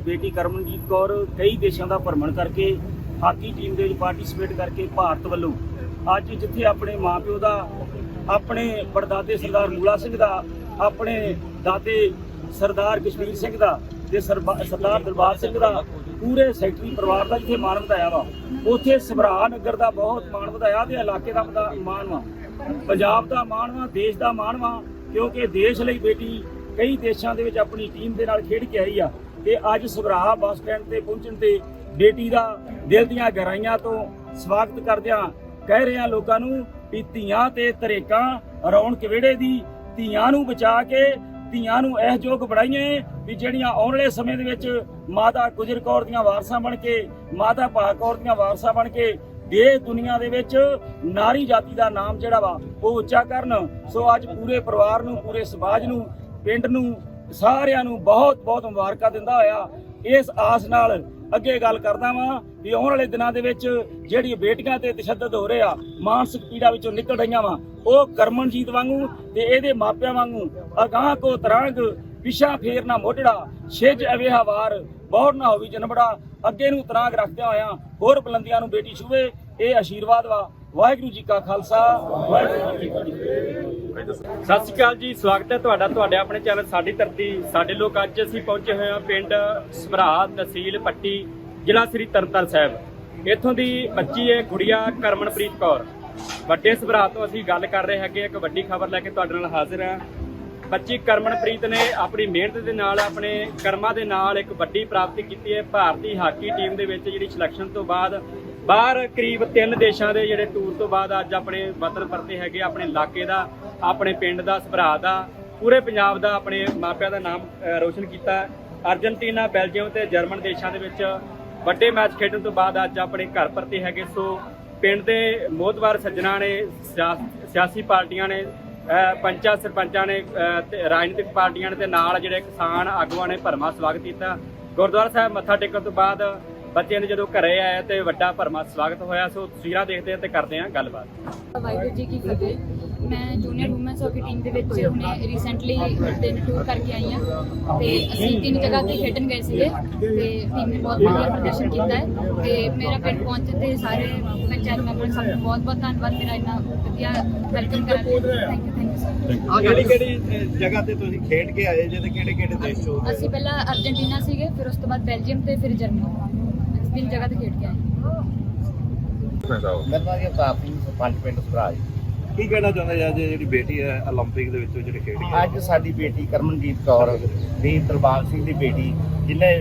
ਬੇਟੀ ਕਰਮਨਜੀਤ ਕੌਰ ਕਈ ਦੇਸ਼ਾਂ ਦਾ ਭ੍ਰਮਣ ਕਰਕੇ ਹਾਕੀ ਟੀਮ ਦੇ ਵਿੱਚ ਪਾਰਟਿਸਿਪੇਟ ਕਰਕੇ ਭਾਰਤ ਵੱਲੋਂ ਅੱਜ ਜਿੱਥੇ ਆਪਣੇ ਮਾਪਿਓ ਦਾ, ਆਪਣੇ ਪੜਦਾਦੇ ਸਰਦਾਰ ਮੂਲਾ ਸਿੰਘ ਦਾ, ਆਪਣੇ ਦਾਦੇ ਸਰਦਾਰ ਕਸ਼ਮੀਰ ਸਿੰਘ ਦਾ ਤੇ ਸਰਦਾਰ ਦਰਬਾਰ ਸਿੰਘ ਦਾ ਪੂਰੇ ਸੈਕਟਰੀ ਪਰਿਵਾਰ ਦਾ ਜਿੱਥੇ ਮਾਣ ਵਧਾਇਆ ਵਾ, ਉੱਥੇ ਸਭਰਾ ਨਗਰ ਦਾ ਬਹੁਤ ਮਾਣ ਵਧਾਇਆ ਤੇ ਇਲਾਕੇ ਦਾ ਮਾਣ ਵਾ, ਪੰਜਾਬ ਦਾ ਮਾਣ ਵਾ, ਦੇਸ਼ ਦਾ ਮਾਣ ਵਾ, ਕਿਉਂਕਿ ਦੇਸ਼ ਲਈ ਬੇਟੀ ਕਈ ਦੇਸ਼ਾਂ ਦੇ ਵਿੱਚ ਆਪਣੀ ਟੀਮ ਦੇ ਨਾਲ ਖੇਡ ਕੇ ਆਈ ਆ ਤੇ ਅੱਜ ਸਭਰਾ ਬੱਸ ਸਟੈਂਡ ਤੇ ਪਹੁੰਚਣ ਤੇ ਬੇਟੀ ਦਾ ਦਿਲ ਦੀਆਂ ਗਹਿਰਾਈਆਂ ਤੋਂ ਸਵਾਗਤ ਕਰਦਿਆਂ ਕਹਿ ਰਹੇ ਲੋਕਾਂ ਨੂੰ ਵੀ ਧੀਆਂ ਤੇ ਤਰੇਕਾਂ ਰੌਣਕ ਵਿਹੜੇ ਦੀ ਧੀਆਂ ਨੂੰ ਬਚਾ ਕੇ ਧੀਆਂ ਨੂੰ ਇਹ ਯੋਗ ਬਣਾਈਏ ਵੀ ਜਿਹੜੀਆਂ ਆਉਣ ਵਾਲੇ ਸਮੇਂ ਦੇ ਵਿੱਚ ਮਾਤਾ ਗੁਜਰ ਕੌਰ ਦੀਆਂ ਵਾਰਸਾਂ ਬਣ ਕੇ, ਮਾਤਾ ਭਾਗ ਕੌਰ ਦੀਆਂ ਵਾਰਸਾਂ ਬਣ ਕੇ ਦੇਸ਼ ਦੁਨੀਆ ਦੇ ਵਿੱਚ ਨਾਰੀ ਜਾਤੀ ਦਾ ਨਾਮ ਜਿਹੜਾ ਵਾ ਉਹ ਉੱਚਾ ਕਰਨ। ਸੋ ਅੱਜ ਪੂਰੇ ਪਰਿਵਾਰ ਨੂੰ, ਪੂਰੇ ਸਮਾਜ ਨੂੰ ਪਿੰਡ ਨੂੰ ਸਾਰਿਆਂ ਨੂੰ ਬਹੁਤ ਬਹੁਤ ਮੁਬਾਰਕਾਂ ਦਿੰਦਾ ਹੋਇਆ। ਇਸ ਆਸ ਨਾਲ ਅੱਗੇ ਗੱਲ ਕਰਦਾ ਵਾਂ ਵੀ ਆਉਣ ਵਾਲੇ ਦਿਨਾਂ ਦੇ ਵਿੱਚ ਜਿਹੜੀ ਬੇਟੀਆਂ ਤੇ ਤਸ਼ੱਦਦ ਹੋ ਰਿਹਾ ਮਾਨਸਿਕ ਪੀੜਾ ਵਿੱਚੋਂ ਨਿਕਲ ਰਹੀਆਂ ਵਾ, ਉਹ ਕਰਮਨਜੀਤ ਵਾਂਗੂ ਤੇ ਇਹਦੇ ਮਾਪਿਆਂ ਵਾਂਗੂ ਅਗਾਹ ਕੋ ਤਰੰਗ ਪਿਛਾ ਫੇਰ ਨਾ ਮੋਢੜਾ, ਛਿਜ ਅਵੇਹਾ ਵਾਰ ਬਹੁੜ ਨਾ ਹੋਵੀ ਜਨਬੜਾ ਅੱਗੇ ਨੂੰ ਤਰਾਂਗ ਰੱਖਦਿਆਂ ਹੋਇਆਂ ਹੋਰ ਬੁਲੰਦੀਆਂ ਨੂੰ ਬੇਟੀ ਛੂਵੇ, ਇਹ ਆਸ਼ੀਰਵਾਦ ਵਾ। ਵਾਹਿਗੁਰੂ ਜੀ ਕਾ ਖਾਲਸਾ, ਵਾਹਿਗੁਰੂ ਜੀ ਕੀ ਫਤਿਹ। ਸਤਿ ਸ਼੍ਰੀ ਅਕਾਲ ਜੀ, ਸਵਾਗਤ ਹੈ ਤੁਹਾਡਾ, ਤੁਹਾਡੇ ਆਪਣੇ ਚੈਨਲ ਸਾਡੀ ਧਰਤੀ, ਸਾਡੇ ਲੋਕ ਅੱਜ ਅਸੀਂ ਪਹੁੰਚੇ ਹੋਏ ਹਾਂ ਪਿੰਡ ਸਭਰਾ ਤਹਿਸੀਲ ਪੱਟੀ, ਜ਼ਿਲ੍ਹਾ ਸ੍ਰੀ ਤਰਨਤਾਰਨ ਸਾਹਿਬ। ਇੱਥੋਂ ਦੀ ਬੱਚੀ ਹੈ ਗੁੜੀਆ ਕਰਮਨਪ੍ਰੀਤ ਕੌਰ। ਵੱਡੇ ਸਭਰਾ ਤੋਂ ਅਸੀਂ ਗੱਲ ਕਰ ਰਹੇ ਹੈਗੇ ਇੱਕ ਵੱਡੀ ਖਬਰ ਲੈ ਕੇ ਤੁਹਾਡੇ ਨਾਲ ਹਾਜ਼ਰ ਹਾਂ। ਬੱਚੀ ਕਰਮਨਪ੍ਰੀਤ ਨੇ ਆਪਣੀ ਮਿਹਨਤ ਦੇ ਨਾਲ, ਆਪਣੇ ਕਰਮਾਂ ਦੇ ਨਾਲ ਇੱਕ ਵੱਡੀ ਪ੍ਰਾਪਤੀ ਕੀਤੀ ਹੈ। ਭਾਰਤੀ ਹਾਕੀ ਟੀਮ ਦੇ ਵਿੱਚ ਜਿਹੜੀ ਸਿਲੈਕਸ਼ਨ ਤੋਂ ਬਾਅਦ ਬਾਹਰ ਕਰੀਬ ਤਿੰਨ ਦੇਸ਼ਾਂ ਦੇ ਜਿਹੜੇ ਟੂਰ ਤੋਂ ਬਾਅਦ ਅੱਜ ਆਪਣੇ ਵਤਨ ਪਰਤੇ ਹੈਗੇ ਆਪਣੇ ਇਲਾਕੇ ਦਾ, ਆਪਣੇ ਪਿੰਡ ਦਾ ਸਭਰਾ ਦਾ, ਪੂਰੇ ਪੰਜਾਬ ਦਾ ਆਪਣੇ ਮਾਪਿਆਂ ਦਾ ਨਾਮ ਰੋਸ਼ਨ ਕੀਤਾ। ਅਰਜਨਟੀਨਾ, ਬੈਲਜੀਅਮ ਤੇ ਜਰਮਨ ਦੇਸ਼ਾਂ ਦੇ ਵਿੱਚ ਵੱਡੇ ਮੈਚ ਖੇਡਣ ਤੋਂ ਬਾਅਦ ਅੱਜ ਆਪਣੇ ਘਰ ਪਰਤੇ ਹੈਗੇ। ਸੋ ਪਿੰਡ ਦੇ ਮੋਹਤਵਾਰ ਸੱਜਣਾ ਨੇ ਸਿਆ- ਸਿਆਸੀ ਪਾਰਟੀਆਂ ਨੇ ਪੰਚਾਂ ਸਰਪੰਚਾਂ ਨੇ ਰਾਜਨੀਤਿਕ ਪਾਰਟੀਆਂ ਨੇ ਤੇ ਨਾਲ ਜਿਹੜੇ ਕਿਸਾਨ ਆਗੂਆਂ ਨੇ ਭਰਮਾ ਸਵਾਗਤ ਕੀਤਾ। ਗੁਰਦੁਆਰਾ ਸਾਹਿਬ ਮੱਥਾ ਟੇਕਣ ਤੋਂ ਬਾਅਦ ਬੱਚਿਆਂ ਦੇ ਜਦੋਂ ਘਰੇ ਆਏ ਤੇ ਵੱਡਾ ਭਰਮਾ ਸਵਾਗਤ ਹੋਇਆ ਸੋ ਤਸਵੀਰਾਂ ਦੇਖਦੇ ਹਾਂ ਤੇ ਕਰਦੇ ਹਾਂ ਗੱਲਬਾਤ। ਵਾਹਿਗੁਰੂ ਜੀ ਕੀ ਫਤਿਹ। ਮੈਂ ਜੂਨੀਅਰ ਵੂਮਨਸ ਹਾਕੀ ਟੀਮ ਦੇ ਵਿੱਚ ਹੁਣੇ ਰੀਸੈਂਟਲੀ ਤਿੰਨ ਟੂਰ ਕਰਕੇ ਆਈ ਹਾਂ ਤੇ ਅਸੀਂ ਤਿੰਨ ਜਗ੍ਹਾ ਤੇ ਖੇਡਣ ਗਏ ਸੀਗੇ ਤੇ ਟੀਮ ਨੇ ਬਹੁਤ ਵਧੀਆ ਪ੍ਰਦਰਸ਼ਨ ਕੀਤਾ ਹੈ ਤੇ ਮੇਰਾ ਪਿੰਡ ਪਹੁੰਚਣ ਤੇ ਸਾਰੇ ਪੰਚਾਇਤ ਮੈਂਬਰ ਸਭ ਨੂੰ ਬਹੁਤ ਬਹੁਤ ਧੰਨਵਾਦ। ਮੇਰਾ ਇੰਨਾ ਵਧੀਆ ਵੈਲਕਮ ਕਰਨ ਲਈ thank you thank you sir ਕਿਹੜੀ ਕਿਹੜੀ ਜਗ੍ਹਾ ਤੇ ਤੁਸੀਂ ਖੇਡ ਕੇ ਆਏ ਜੇ ਤੇ ਕਿਹੜੇ ਕਿਹੜੇ ਦੇਸ਼ ਚੋਂ ਅਸੀਂ ਪਹਿਲਾਂ ਅਰਜਨਟੀਨਾ ਸੀਗੇ ਫਿਰ ਉਸ ਤੋਂ ਬਾਅਦ ਬੈਲਜੀਅਮ ਤੇ ਫਿਰ ਜਰਮਨੀ। ਤਿੰਨ ਜਗ੍ਹਾ ਤੇ ਖੇਡ ਕੇ ਆਏ ਮੇਰਾ ਨਾਮ ਜਗਤਾਰ ਸਿੰਘ ਸਰਪੰਚ ਪਿੰਡ ਸਭਰਾਜ ਕੀ ਕਹਿਣਾ ਚਾਹੁੰਦੇ ਜੀ ਅੱਜ ਜਿਹੜੀ ਬੇਟੀ ਹੈ 올림픽 ਦੇ ਵਿੱਚ ਜਿਹੜੀ ਖੇਡੀ ਹੈ ਅੱਜ ਸਾਡੀ ਬੇਟੀ ਕਰਮਨਜੀਤ ਕੌਰ ਦੀ ਦਰਬਾਰ ਸਿੰਘ ਦੀ ਬੇਟੀ ਜਿਹਨੇ